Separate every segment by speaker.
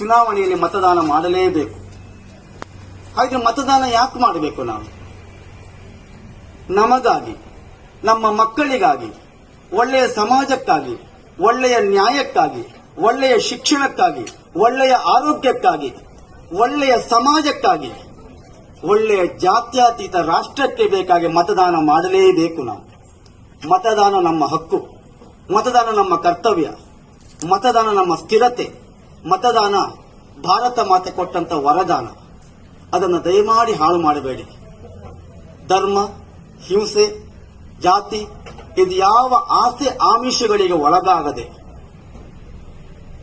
Speaker 1: ಚುನಾವಣೆಯಲ್ಲಿ ಮತದಾನ ಮಾಡಲೇಬೇಕು. ಹಾಗೆ ಮತದಾನ ಯಾಕೆ ಮಾಡಬೇಕು ನಾವು? ನಮಗಾಗಿ, ನಮ್ಮ ಮಕ್ಕಳಿಗಾಗಿ, ಒಳ್ಳೆಯ ಸಮಾಜಕ್ಕಾಗಿ, ಒಳ್ಳೆಯ ನ್ಯಾಯಕ್ಕಾಗಿ, ಒಳ್ಳೆಯ ಶಿಕ್ಷಣಕ್ಕಾಗಿ, ಒಳ್ಳೆಯ ಆರೋಗ್ಯಕ್ಕಾಗಿ, ಒಳ್ಳೆಯ ಸಮಾಜಕ್ಕಾಗಿ, ಒಳ್ಳೆಯ ಜಾತ್ಯತೀತ ರಾಷ್ಟ್ರಕ್ಕೆ ಬೇಕಾಗಿ ಮತದಾನ ಮಾಡಲೇಬೇಕು ನಾವು. ಮತದಾನ ನಮ್ಮ ಹಕ್ಕು, ಮತದಾನ ನಮ್ಮ ಕರ್ತವ್ಯ, ಮತದಾನ ನಮ್ಮ ಸ್ಥಿರತೆ. ಮತದಾನ, ಭಾರತ ಮಾತೆ ಕೊಟ್ಟಂತ ವರದಾನ. ಅದನ್ನು ದಯಮಾಡಿ ಹಾಳು ಮಾಡಬೇಡಿ. ಧರ್ಮ, ಹಿಂಸೆ, ಜಾತಿ, ಇದು ಯಾವ ಆಸೆ ಆಮಿಷಗಳಿಗೆ ಒಳಗಾಗದೆ,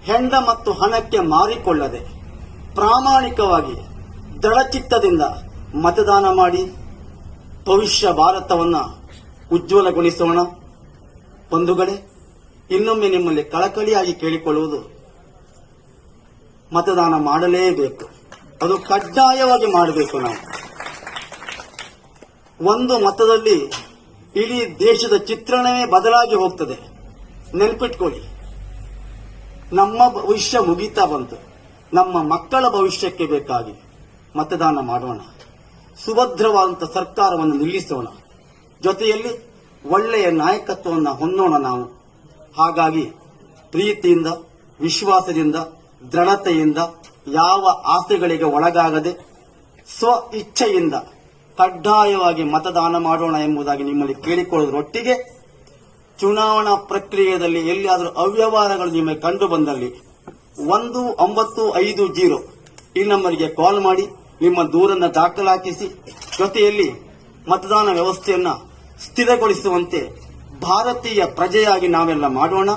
Speaker 1: ಹೆಂಡ ಮತ್ತು ಹಣಕ್ಕೆ ಮಾರಿಕೊಳ್ಳದೆ, ಪ್ರಾಮಾಣಿಕವಾಗಿ, ದೃಢಚಿತ್ತದಿಂದ ಮತದಾನ ಮಾಡಿ, ಭವಿಷ್ಯ ಭಾರತವನ್ನ ಉಜ್ವಲಗೊಳಿಸೋಣ. ಬಂಧುಗಳೇ, ಇನ್ನೊಮ್ಮೆ ನಿಮ್ಮಲ್ಲಿ ಕಳಕಳಿಯಾಗಿ ಕೇಳಿಕೊಳ್ಳುವುದು ಮತದಾನ ಮಾಡಲೇಬೇಕು. ಅದು ಕಡ್ಡಾಯವಾಗಿ ಮಾಡಬೇಕು ನಾವು. ಒಂದು ಮತದಲ್ಲಿ ಇಡೀ ದೇಶದ ಚಿತ್ರಣವೇ ಬದಲಾಗಿ ಹೋಗ್ತದೆ. ನೆನ್ಪಿಟ್ಕೊಳ್ಳಿ. ನಮ್ಮ ಭವಿಷ್ಯ ಮುಗೀತಾ ಬಂತು. ನಮ್ಮ ಮಕ್ಕಳ ಭವಿಷ್ಯಕ್ಕೆ ಬೇಕಾಗಿ ಮತದಾನ ಮಾಡೋಣ. ಸುಭದ್ರವಾದಂಥ ಸರ್ಕಾರವನ್ನು ನಿಲ್ಲಿಸೋಣ. ಜೊತೆಯಲ್ಲಿ ಒಳ್ಳೆಯ ನಾಯಕತ್ವವನ್ನು ಹೊಂದೋಣ ನಾವು. ಹಾಗಾಗಿ ಪ್ರೀತಿಯಿಂದ, ವಿಶ್ವಾಸದಿಂದ ದೃಢತೆಯಿಂದ ಯಾವ ಆಸೆಗಳಿಗೆ ಒಳಗಾಗದೆ ಸ್ವ ಇಚ್ಛೆಯಿಂದ ಕಡ್ಡಾಯವಾಗಿ ಮತದಾನ ಮಾಡೋಣ ಎಂಬುದಾಗಿ ನಿಮ್ಮಲ್ಲಿ ಕೇಳಿಕೊಳ್ಳುವುದರೊಟ್ಟಿಗೆ ಚುನಾವಣಾ ಪ್ರಕ್ರಿಯೆಯಲ್ಲಿ ಎಲ್ಲಿಯಾದರೂ ಅವ್ಯವಹಾರಗಳು ನಿಮಗೆ ಕಂಡು ಬಂದಲ್ಲಿ ಒಂದು ಒಂಬತ್ತು ಐದು ಜೀರೋ ಈ ನಂಬರ್ಗೆ ಕಾಲ್ ಮಾಡಿ ನಿಮ್ಮ ದೂರನ್ನು ದಾಖಲಾಕಿಸಿ ಜೊತೆಯಲ್ಲಿ ಮತದಾನ ವ್ಯವಸ್ಥೆಯನ್ನು ಸ್ಥಿರಗೊಳಿಸುವಂತೆ ಭಾರತೀಯ ಪ್ರಜೆಯಾಗಿ ನಾವೆಲ್ಲ ಮಾಡೋಣ.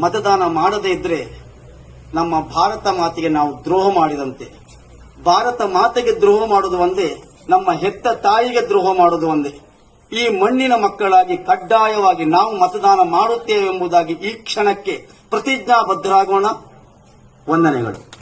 Speaker 1: ಮತದಾನ ಮಾಡದೇ ಇದ್ರೆ ನಮ್ಮ ಭಾರತ ಮಾತೆಗೆ ನಾವು ದ್ರೋಹ ಮಾಡಿದಂತೆ. ಭಾರತ ಮಾತೆಗೆ ದ್ರೋಹ ಮಾಡುವುದು ಒಂದೇ, ನಮ್ಮ ಹೆತ್ತ ತಾಯಿಗೆ ದ್ರೋಹ ಮಾಡುವುದು ಒಂದೇ. ಈ ಮಣ್ಣಿನ ಮಕ್ಕಳಾಗಿ ಕಡ್ಡಾಯವಾಗಿ ನಾವು ಮತದಾನ ಮಾಡುತ್ತೇವೆ ಎಂಬುದಾಗಿ ಈ ಕ್ಷಣಕ್ಕೆ ಪ್ರತಿಜ್ಞಾಬದ್ಧರಾಗೋಣ. ವಂದನೆಗಳು.